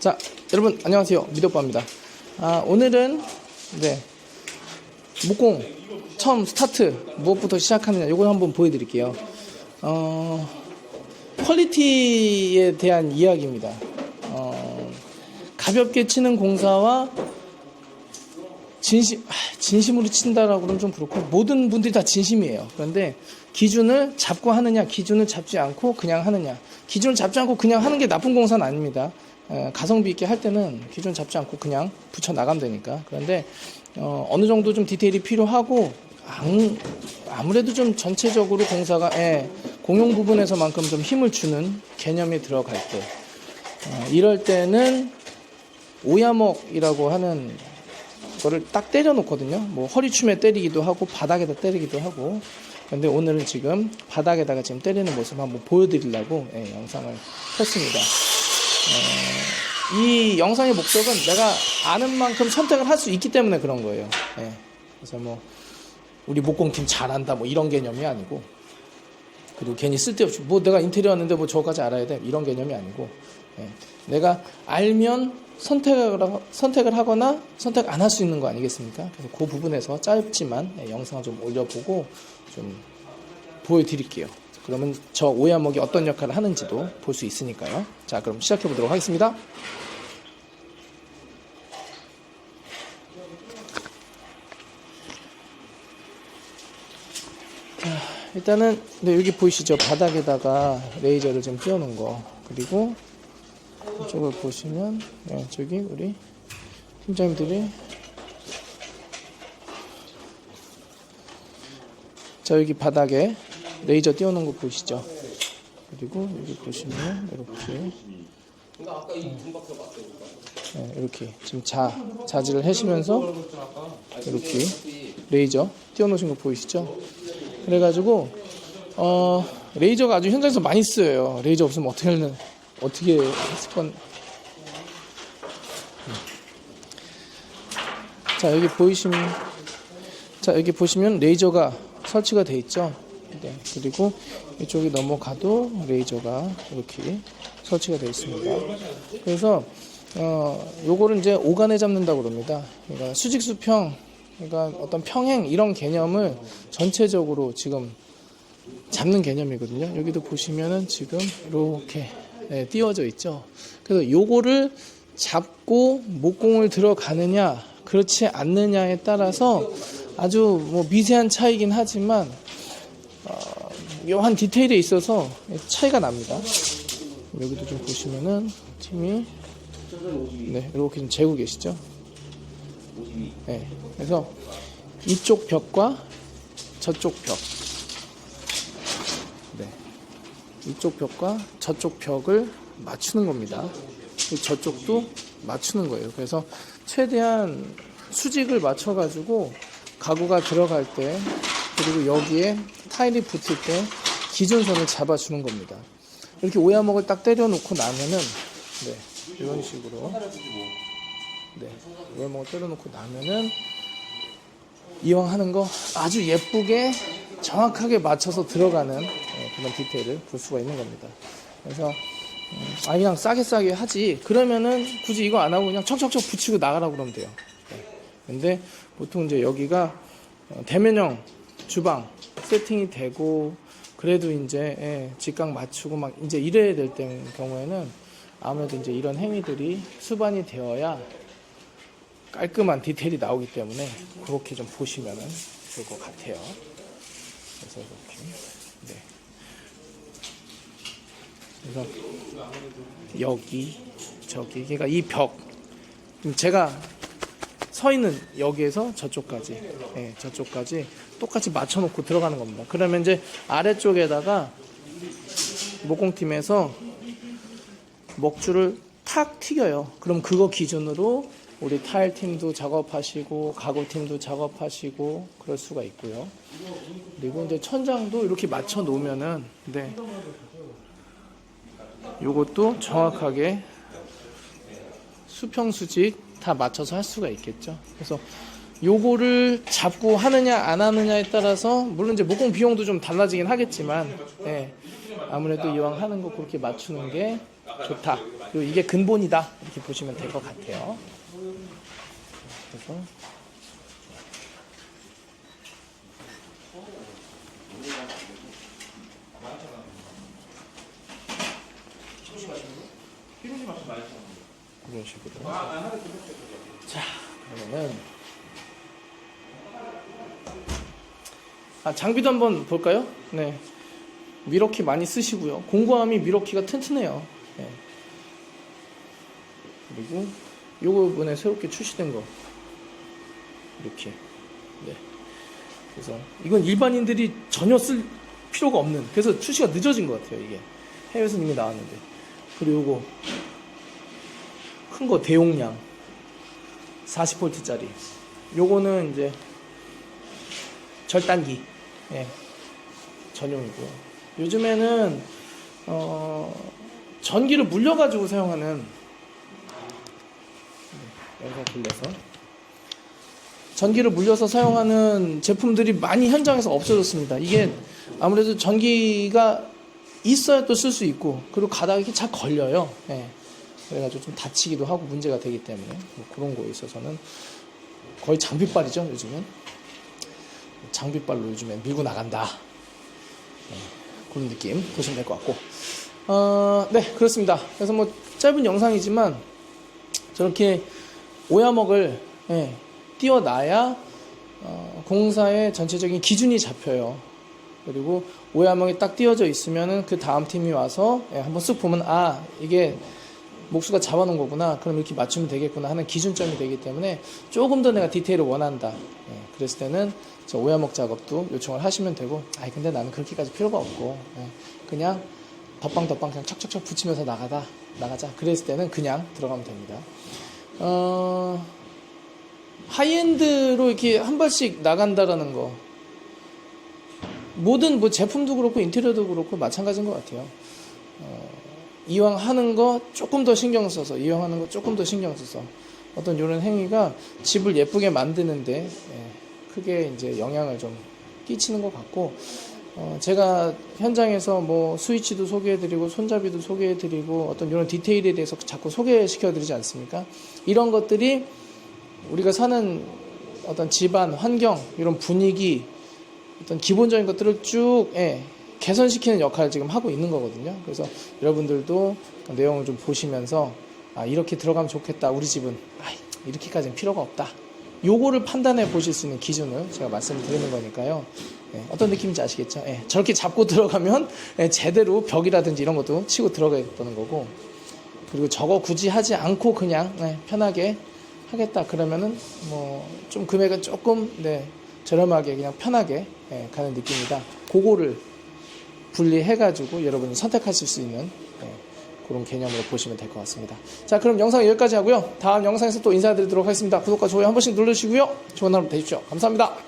자, 여러분 안녕하세요. 미덕바입니다. 아, 오늘은 네 목공 처음 스타트 무엇부터 시작하느냐 이걸 한번 보여드릴게요. 어, 퀄리티에 대한 이야기입니다. 어, 가볍게 치는 공사와 진심 아, 진심으로 친다라고 그러면 좀 그렇고 모든 분들이 다 진심이에요. 그런데 기준을 잡고 하느냐, 기준을 잡지 않고 그냥 하느냐. 기준을 잡지 않고 그냥 하는 게 나쁜 공사는 아닙니다. 에, 가성비 있게 할 때는 기준 잡지 않고 그냥 붙여 나가면 되니까. 그런데 어, 느 정도 좀 디테일이 필요하고 안- 아무래도 좀 전체적으로 공사가 예, 공용 부분에서만큼 좀 힘을 주는 개념이 들어갈 때 어, 이럴 때는 오야먹이라고 하는 거를 딱 때려 놓거든요. 뭐 허리춤에 때리기도 하고 바닥에다 때리기도 하고. 근데 오늘은 지금 바닥에다가 지금 때리는 모습 한번 보여드리려고 예, 영상을 했습니다. 어, 이 영상의 목적은 내가 아는 만큼 선택을 할 수 있기 때문에 그런 거예요. 예. 그래서 뭐 우리 목공팀 잘한다 뭐 이런 개념이 아니고 그리고 괜히 쓸데없이 뭐 내가 인테리어 하는데 뭐 저거까지 알아야 돼 이런 개념이 아니고 예. 내가 알면 선택을 하- 선택을 하거나 선택 안 할 수 있는 거 아니겠습니까? 그래서 그 부분에서 짧지만 예, 영상을 좀 올려보고 좀 보여드릴게요. 그러면 저 오야목이 어떤 역할을 하는지도 볼 수 있으니까요. 자, 그럼 시작해 보도록 하겠습니다. 일단은 네, 여기 보이시죠? 바닥에다가 레이저를 좀 띄워놓은 거 그리고 이쪽을 보시면 네, 저기 우리 팀장님들이 자 여기 바닥에 레이저 띄워놓은 거 보이시죠? 그리고 여기 보시면 이렇게 네, 이렇게 지금 자 자지를 하시면서 이렇게 레이저 띄워놓으신 거 보이시죠? 그래가지고 어 레이저가 아주 현장에서 많이 쓰여요. 레이저 없으면 어떻게 하는 어떻게 했을 건. 자 여기 보이시면 자 여기 보시면 레이저가 설치가 돼 있죠. 네, 그리고 이쪽이 넘어가도 레이저가 이렇게 설치가 되어 있습니다. 그래서 어 요거를 이제 오간에 잡는다고 그럽니다. 그러니까 수직 수평 그러니까 어떤 평행 이런 개념을 전체적으로 지금 잡는 개념이거든요. 여기도 보시면은 지금 이렇게 네, 띄워져 있죠. 그래서 요거를 잡고 목공을 들어가느냐 그렇지 않느냐에 따라서 아주 뭐 미세한 차이긴 하지만 어, 묘한 디테일에 있어서 차이가 납니다. 여기도 좀 보시면은 팀이 네, 이렇게 좀 재고 계시죠. 네, 그래서 이쪽 벽과 저쪽 벽, 네, 이쪽 벽과 저쪽 벽을 맞추는 겁니다. 그리고 저쪽도 맞추는 거예요. 그래서 최대한 수직을 맞춰가지고 가구가 들어갈 때 그리고 여기에 타일이 붙을 때 기준선을 잡아주는 겁니다. 이렇게 오야목을 딱 때려놓고 나면은 네, 이런 식으로 네, 오야목을 때려놓고 나면은 이왕 하는 거 아주 예쁘게 정확하게 맞춰서 들어가는 네, 그런 디테일을 볼 수가 있는 겁니다. 그래서 음, 아 그냥 싸게 싸게 하지 그러면은 굳이 이거 안 하고 그냥 척척척 붙이고 나가라고 그러면 돼요. 네. 근데 보통 이제 여기가 어, 대면형 주방 세팅이 되고 그래도 이제 예, 직각 맞추고 막 이제 이래야 될 때 경우에는 아무래도 이제 이런 행위들이 수반이 되어야 깔끔한 디테일이 나오기 때문에 그렇게 좀 보시면은 좋을 것 같아요. 그래서 이렇게 네. 그래서 여기 저기 그러니까 이 벽 제가 서 있는 여기에서 저쪽까지 예, 저쪽까지 똑같이 맞춰놓고 들어가는 겁니다. 그러면 이제 아래쪽에다가 목공팀에서 먹줄을 탁 튀겨요. 그럼 그거 기준으로 우리 타일 팀도 작업하시고 가구 팀도 작업하시고 그럴 수가 있고요. 그리고 이제 천장도 이렇게 맞춰 놓으면은 네. 요것도 정확하게 수평 수직 다 맞춰서 할 수가 있겠죠. 그래서 요거를 잡고 하느냐 안 하느냐에 따라서 물론 이제 목공 비용도 좀 달라지긴 하겠지만 예, 아무래도 이왕 하는 거 그렇게 맞추는 게 좋다. 그리고 이게 근본이다. 이렇게 보시면 될 것 같아요. 그래서 이런 식으로. 자, 그러면은 아, 장비도 한번 볼까요? 네. 미러키 많이 쓰시고요. 공구함이 미러키가 튼튼해요. 네. 그리고 요거 이번에 새롭게 출시된 거 이렇게 네. 그래서 이건 일반인들이 전혀 쓸 필요가 없는 그래서 출시가 늦어진 것 같아요 이게 해외에서 이미 나왔는데 그리고 요거 큰 거 대용량 40V짜리 요거는 이제 절단기 예, 전용이고요 요즘에는 어, 전기를 물려가지고 사용하는 네, 영상 돌려서 전기를 물려서 사용하는 제품들이 많이 현장에서 없어졌습니다. 이게 아무래도 전기가 있어야 또 쓸 수 있고 그리고 가다가 이렇게 잘 걸려요. 예. 그래가지고 좀 다치기도 하고 문제가 되기 때문에 뭐 그런 거에 있어서는 거의 장비빨이죠 요즘은 장비빨로 요즘엔 밀고 나간다 예, 그런 느낌 보시면 될 것 같고 어, 네 그렇습니다. 그래서 뭐 짧은 영상이지만 저렇게 오야먹을 예, 띄워놔야 어, 공사의 전체적인 기준이 잡혀요. 그리고 오야먹이 딱 띄워져 있으면은 그 다음 팀이 와서 예, 한번 쓱 보면 아 이게 목수가 잡아놓은 거구나. 그럼 이렇게 맞추면 되겠구나 하는 기준점이 되기 때문에 조금 더 내가 디테일을 원한다. 예, 그랬을 때는 저 오야먹 작업도 요청을 하시면 되고, 아이 근데 나는 그렇게까지 필요가 없고 예, 그냥 덧방 덧방 그냥 척척척 붙이면서 나가다 나가자. 그랬을 때는 그냥 들어가면 됩니다. 어, 하이엔드로 이렇게 한 발씩 나간다라는 거. 모든 뭐 제품도 그렇고 인테리어도 그렇고 마찬가지인 것 같아요. 어, 이왕 하는 거 조금 더 신경 써서 이왕 하는 거 조금 더 신경 써서 어떤 이런 행위가 집을 예쁘게 만드는데 예, 크게 이제 영향을 좀 끼치는 것 같고 어, 제가 현장에서 뭐 스위치도 소개해드리고 손잡이도 소개해드리고 어떤 이런 디테일에 대해서 자꾸 소개시켜드리지 않습니까? 이런 것들이 우리가 사는 어떤 집안, 환경, 이런 분위기, 어떤 기본적인 것들을 쭉 예, 개선시키는 역할을 지금 하고 있는 거거든요. 그래서 여러분들도 그 내용을 좀 보시면서 아, 이렇게 들어가면 좋겠다. 우리 집은 아, 이렇게까지는 필요가 없다. 요거를 판단해 보실 수 있는 기준을 제가 말씀을 드리는 거니까요. 예, 어떤 느낌인지 아시겠죠? 예, 저렇게 잡고 들어가면 예, 제대로 벽이라든지 이런 것도 치고 들어가겠다는 거고 그리고 저거 굳이 하지 않고 그냥 예, 편하게 하겠다 그러면은 뭐 좀 금액은 조금 네, 저렴하게 그냥 편하게 예, 가는 느낌이다. 그거를 분리해가지고 여러분이 선택하실 수 있는 예, 그런 개념으로 보시면 될 것 같습니다. 자, 그럼 영상 여기까지 하고요. 다음 영상에서 또 인사드리도록 하겠습니다. 구독과 좋아요 한 번씩 눌러주시고요. 좋은 하루 되십시오. 감사합니다.